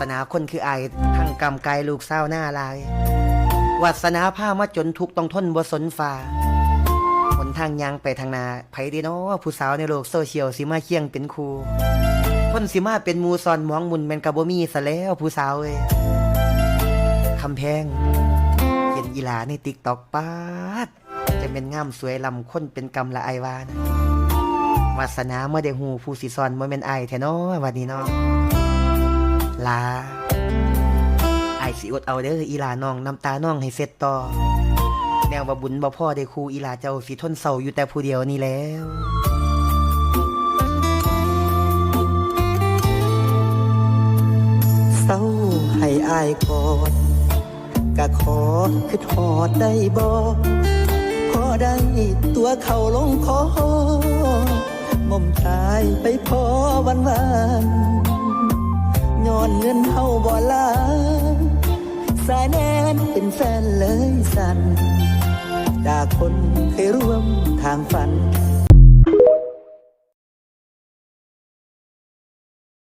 สนาคนคือไอายทั้งกำไกลลูกสาหน้าลายวาสนาผ้ามาจนทุกต้องทนบ่สนฟ้าหนทางยางไปทางนาไผดีเนาะผู้สาวในโลกโซเชียลสิมาเคียงเป็นครูคนสิมาเป็นมูซอนมองมุนแมนกะบ่มีซะแล้วผู้สาวเอ้ยคำแพงเห็นอีหลาในติ๊กตอกป้าดจะเป็นงามสวยลำคนเป็นกำละไอวานะวาสนาเมื่อได้หูผู้สิซอนบ่แม่นไอแท้เนาะวันนี้เนาะ อดเอาเด้ออีลาน้องน้ำตาน้องให้เสร็จต่อ แนวว่บุญบ่พ่อได้ครูอีลาเจ้าสิทนเศร้าอยู่แต่ผู้เดียวนี่แล้วเศร้าให้อายกอดกะขอคือทอดได้บ่พอได้ตัวเขาลงคอมอมชายไปพอวันวันย้อนเงินเฮาบ่ลายสายแนน เป็นแฟนเลยสันจากคนเคยร่วมทางฝัน